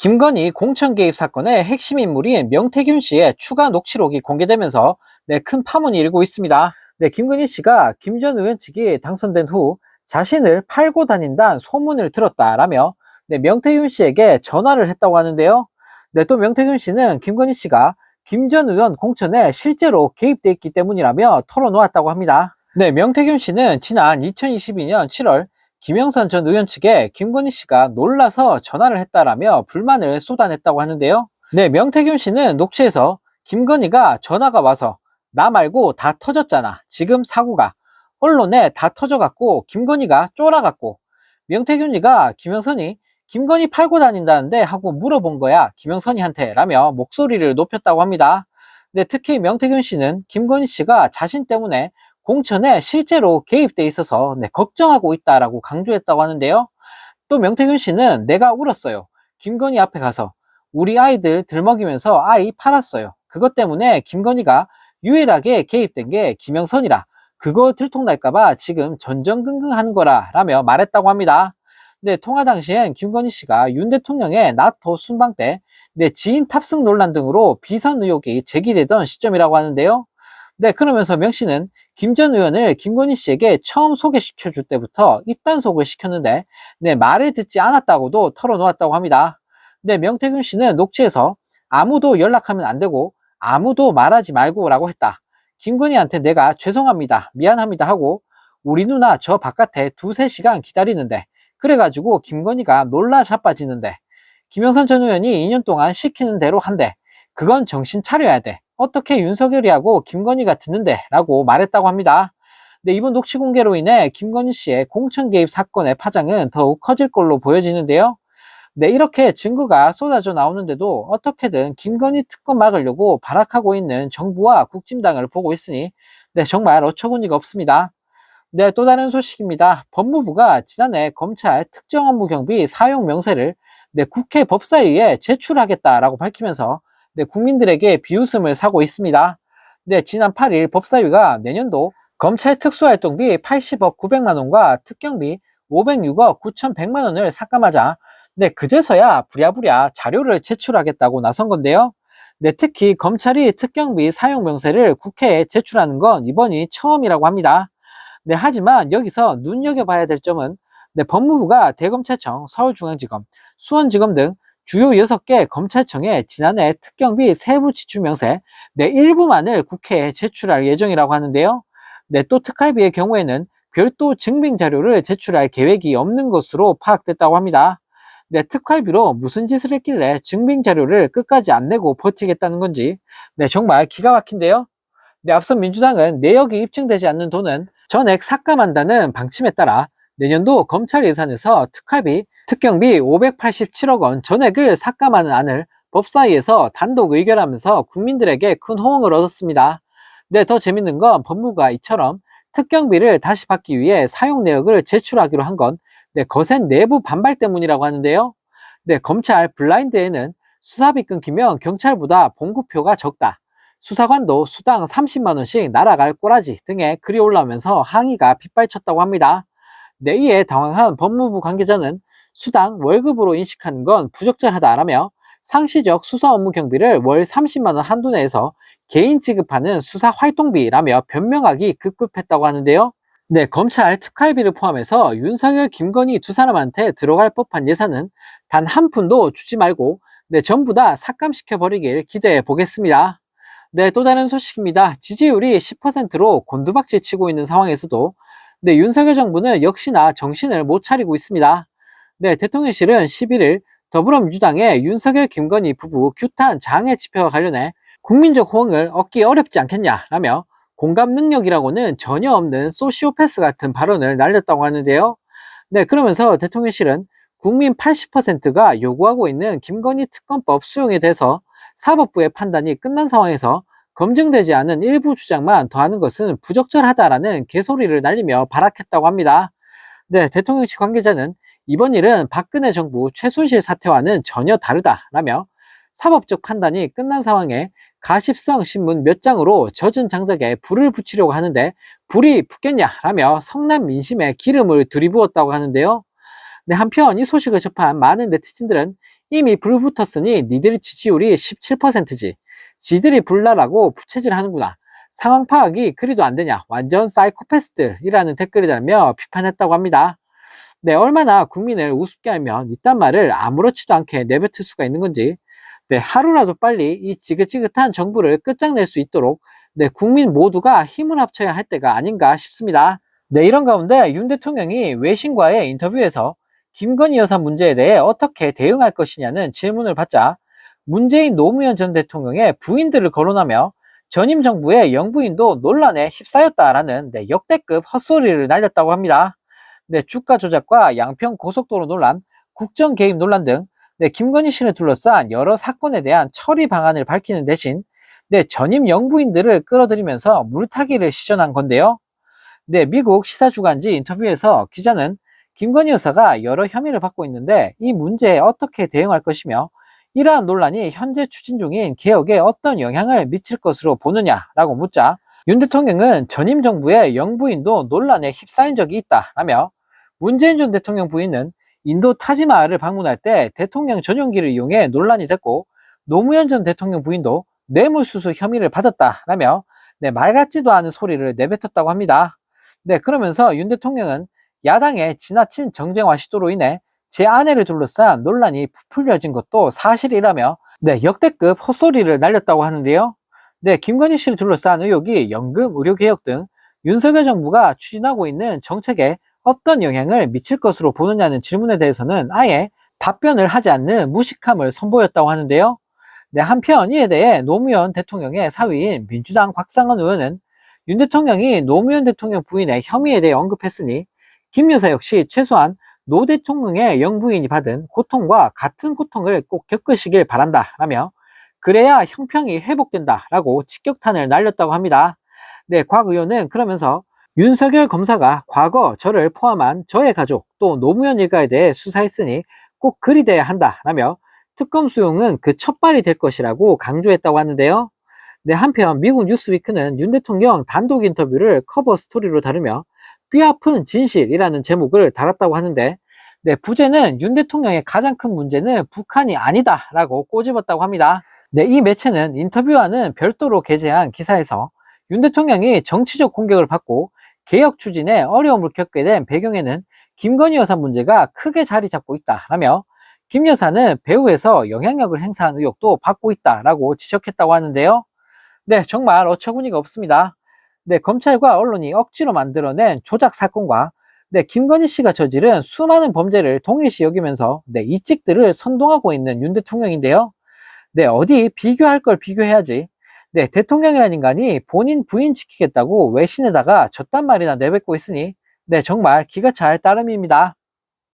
김건희 공천 개입 사건의 핵심 인물인 명태균 씨의 추가 녹취록이 공개되면서 네, 큰 파문이 일고 있습니다. 네, 김건희 씨가 김 전 의원 측이 당선된 후 자신을 팔고 다닌다는 소문을 들었다라며 네, 명태균 씨에게 전화를 했다고 하는데요. 네, 또 명태균 씨는 김건희 씨가 김 전 의원 공천에 실제로 개입돼 있기 때문이라며 털어놓았다고 합니다. 네, 명태균 씨는 지난 2022년 7월 김영선 전 의원 측에 김건희 씨가 놀라서 전화를 했다라며 불만을 쏟아냈다고 하는데요. 네, 명태균 씨는 녹취에서 김건희가 전화가 와서 나 말고 다 터졌잖아. 지금 사고가. 언론에 다 터져갖고 김건희가 쫄아갖고 명태균이가 김영선이 김건희 팔고 다닌다는데 하고 물어본 거야. 김영선이한테 라며 목소리를 높였다고 합니다. 네, 특히 명태균 씨는 김건희 씨가 자신 때문에 공천에 실제로 개입돼 있어서 네, 걱정하고 있다라고 강조했다고 하는데요. 또 명태균 씨는 내가 울었어요. 김건희 앞에 가서 우리 아이들 들먹이면서 아이 팔았어요. 그것 때문에 김건희가 유일하게 개입된 게 김영선이라 그거 들통날까봐 지금 전전긍긍한 거라 라며 말했다고 합니다. 네, 통화 당시엔 김건희 씨가 윤 대통령의 나토 순방 때 네, 지인 탑승 논란 등으로 비선 의혹이 제기되던 시점이라고 하는데요. 네, 그러면서 명 씨는 김 전 의원을 김건희 씨에게 처음 소개시켜 줄 때부터 입단속을 시켰는데, 네, 말을 듣지 않았다고도 털어놓았다고 합니다. 네, 명태균 씨는 녹취에서 아무도 연락하면 안 되고, 아무도 말하지 말고 라고 했다. 김건희한테 내가 죄송합니다, 미안합니다 하고, 우리 누나 저 바깥에 두세 시간 기다리는데, 그래가지고 김건희가 놀라 자빠지는데, 김영선 전 의원이 2년 동안 시키는 대로 한대. 그건 정신 차려야 돼. 어떻게 윤석열이하고 김건희가 듣는데 라고 말했다고 합니다. 네, 이번 녹취 공개로 인해 김건희 씨의 공천 개입 사건의 파장은 더욱 커질 걸로 보여지는데요. 네, 이렇게 증거가 쏟아져 나오는데도 어떻게든 김건희 특검 막으려고 발악하고 있는 정부와 국진당을 보고 있으니 네, 정말 어처구니가 없습니다. 네, 또 다른 소식입니다. 법무부가 지난해 검찰 특정 업무 경비 사용 명세를 네, 국회 법사위에 제출하겠다라고 밝히면서 네, 국민들에게 비웃음을 사고 있습니다. 네, 지난 8일 법사위가 내년도 검찰 특수활동비 80억 900만 원과 특경비 506억 9,100만 원을 삭감하자 네, 그제서야 부랴부랴 자료를 제출하겠다고 나선 건데요. 네, 특히 검찰이 특경비 사용 명세를 국회에 제출하는 건 이번이 처음이라고 합니다. 네, 하지만 여기서 눈여겨봐야 될 점은 네, 법무부가 대검찰청, 서울중앙지검, 수원지검 등 주요 6개 검찰청에 지난해 특경비 세부 지출 명세 네, 일부만을 국회에 제출할 예정이라고 하는데요. 네, 또 특활비의 경우에는 별도 증빙 자료를 제출할 계획이 없는 것으로 파악됐다고 합니다. 네, 특활비로 무슨 짓을 했길래 증빙 자료를 끝까지 안 내고 버티겠다는 건지 네, 정말 기가 막힌데요. 네, 앞서 민주당은 내역이 입증되지 않는 돈은 전액 삭감한다는 방침에 따라 내년도 검찰 예산에서 특활비, 특경비 587억 원 전액을 삭감하는 안을 법사위에서 단독 의결하면서 국민들에게 큰 호응을 얻었습니다. 네, 더 재밌는 건 법무부가 이처럼 특경비를 다시 받기 위해 사용 내역을 제출하기로 한건 네, 거센 내부 반발 때문이라고 하는데요. 네, 검찰 블라인드에는 수사비 끊기면 경찰보다 봉구표가 적다. 수사관도 수당 30만원씩 날아갈 꼬라지 등의 글이 올라오면서 항의가 빗발쳤다고 합니다. 내이에 당황한 법무부 관계자는 수당 월급으로 인식하는 건 부적절하다라며 상시적 수사 업무 경비를 월 30만원 한도 내에서 개인 지급하는 수사 활동비라며 변명하기 급급했다고 하는데요. 네, 검찰 특활비를 포함해서 윤석열, 김건희 두 사람한테 들어갈 법한 예산은 단 한 푼도 주지 말고 네, 전부 다 삭감시켜 버리길 기대해 보겠습니다. 네, 또 다른 소식입니다. 지지율이 10%로 곤두박질 치고 있는 상황에서도 네, 윤석열 정부는 역시나 정신을 못 차리고 있습니다. 네, 대통령실은 11일 더불어민주당의 윤석열, 김건희 부부 규탄 장애 집회와 관련해 국민적 호응을 얻기 어렵지 않겠냐라며 공감 능력이라고는 전혀 없는 소시오패스 같은 발언을 날렸다고 하는데요. 네, 그러면서 대통령실은 국민 80%가 요구하고 있는 김건희 특검법 수용에 대해서 사법부의 판단이 끝난 상황에서 검증되지 않은 일부 주장만 더하는 것은 부적절하다라는 개소리를 날리며 발악했다고 합니다. 네, 대통령실 관계자는 이번 일은 박근혜 정부 최순실 사태와는 전혀 다르다라며 사법적 판단이 끝난 상황에 가십성 신문 몇 장으로 젖은 장작에 불을 붙이려고 하는데 불이 붙겠냐라며 성남 민심에 기름을 들이부었다고 하는데요. 네, 한편 이 소식을 접한 많은 네티즌들은 이미 불 붙었으니 니들의 지지율이 17%지. 지들이 불나라고 부채질 하는구나. 상황 파악이 그리도 안 되냐. 완전 사이코패스들이라는 댓글이 달며 비판했다고 합니다. 네, 얼마나 국민을 우습게 알면 이딴 말을 아무렇지도 않게 내뱉을 수가 있는 건지. 네, 하루라도 빨리 이 지긋지긋한 정부를 끝장낼 수 있도록 네, 국민 모두가 힘을 합쳐야 할 때가 아닌가 싶습니다. 네, 이런 가운데 윤 대통령이 외신과의 인터뷰에서 김건희 여사 문제에 대해 어떻게 대응할 것이냐는 질문을 받자 문재인 노무현 전 대통령의 부인들을 거론하며 전임 정부의 영부인도 논란에 휩싸였다라는 네, 역대급 헛소리를 날렸다고 합니다. 네, 주가 조작과 양평 고속도로 논란, 국정 개입 논란 등 네, 김건희 씨를 둘러싼 여러 사건에 대한 처리 방안을 밝히는 대신 네, 전임 영부인들을 끌어들이면서 물타기를 시전한 건데요. 네, 미국 시사주간지 인터뷰에서 기자는 김건희 여사가 여러 혐의를 받고 있는데 이 문제에 어떻게 대응할 것이며 이러한 논란이 현재 추진 중인 개혁에 어떤 영향을 미칠 것으로 보느냐라고 묻자 윤 대통령은 전임 정부의 영부인도 논란에 휩싸인 적이 있다라며 문재인 전 대통령 부인은 인도 타지마할을 방문할 때 대통령 전용기를 이용해 논란이 됐고 노무현 전 대통령 부인도 뇌물수수 혐의를 받았다라며 네, 말 같지도 않은 소리를 내뱉었다고 합니다. 네, 그러면서 윤 대통령은 야당의 지나친 정쟁화 시도로 인해 제 아내를 둘러싼 논란이 부풀려진 것도 사실이라며 네, 역대급 헛소리를 날렸다고 하는데요. 네, 김건희 씨를 둘러싼 의혹이 연금, 의료개혁 등 윤석열 정부가 추진하고 있는 정책에 어떤 영향을 미칠 것으로 보느냐는 질문에 대해서는 아예 답변을 하지 않는 무식함을 선보였다고 하는데요. 네, 한편 이에 대해 노무현 대통령의 사위인 민주당 곽상원 의원은 윤 대통령이 노무현 대통령 부인의 혐의에 대해 언급했으니 김 여사 역시 최소한 노 대통령의 영부인이 받은 고통과 같은 고통을 꼭 겪으시길 바란다 라며 그래야 형평이 회복된다 라고 직격탄을 날렸다고 합니다. 네, 곽 의원은 그러면서 윤석열 검사가 과거 저를 포함한 저의 가족 또 노무현 일가에 대해 수사했으니 꼭 그리 돼야 한다라며 특검 수용은 그 첫발이 될 것이라고 강조했다고 하는데요. 네, 한편 미국 뉴스위크는 윤 대통령 단독 인터뷰를 커버 스토리로 다루며 뼈아픈 진실이라는 제목을 달았다고 하는데 네, 부제는 윤 대통령의 가장 큰 문제는 북한이 아니다라고 꼬집었다고 합니다. 네, 이 매체는 인터뷰와는 별도로 게재한 기사에서 윤 대통령이 정치적 공격을 받고 개혁 추진에 어려움을 겪게 된 배경에는 김건희 여사 문제가 크게 자리 잡고 있다라며 김 여사는 배우에서 영향력을 행사한 의혹도 받고 있다라고 지적했다고 하는데요. 네, 정말 어처구니가 없습니다. 네, 검찰과 언론이 억지로 만들어낸 조작 사건과 네, 김건희 씨가 저지른 수많은 범죄를 동일시 여기면서 네, 이직들을 선동하고 있는 윤 대통령인데요. 네, 어디 비교할 걸 비교해야지. 네, 대통령이라는 인간이 본인 부인 지키겠다고 외신에다가 저딴 말이나 내뱉고 있으니 네, 정말 기가 찰 따름입니다.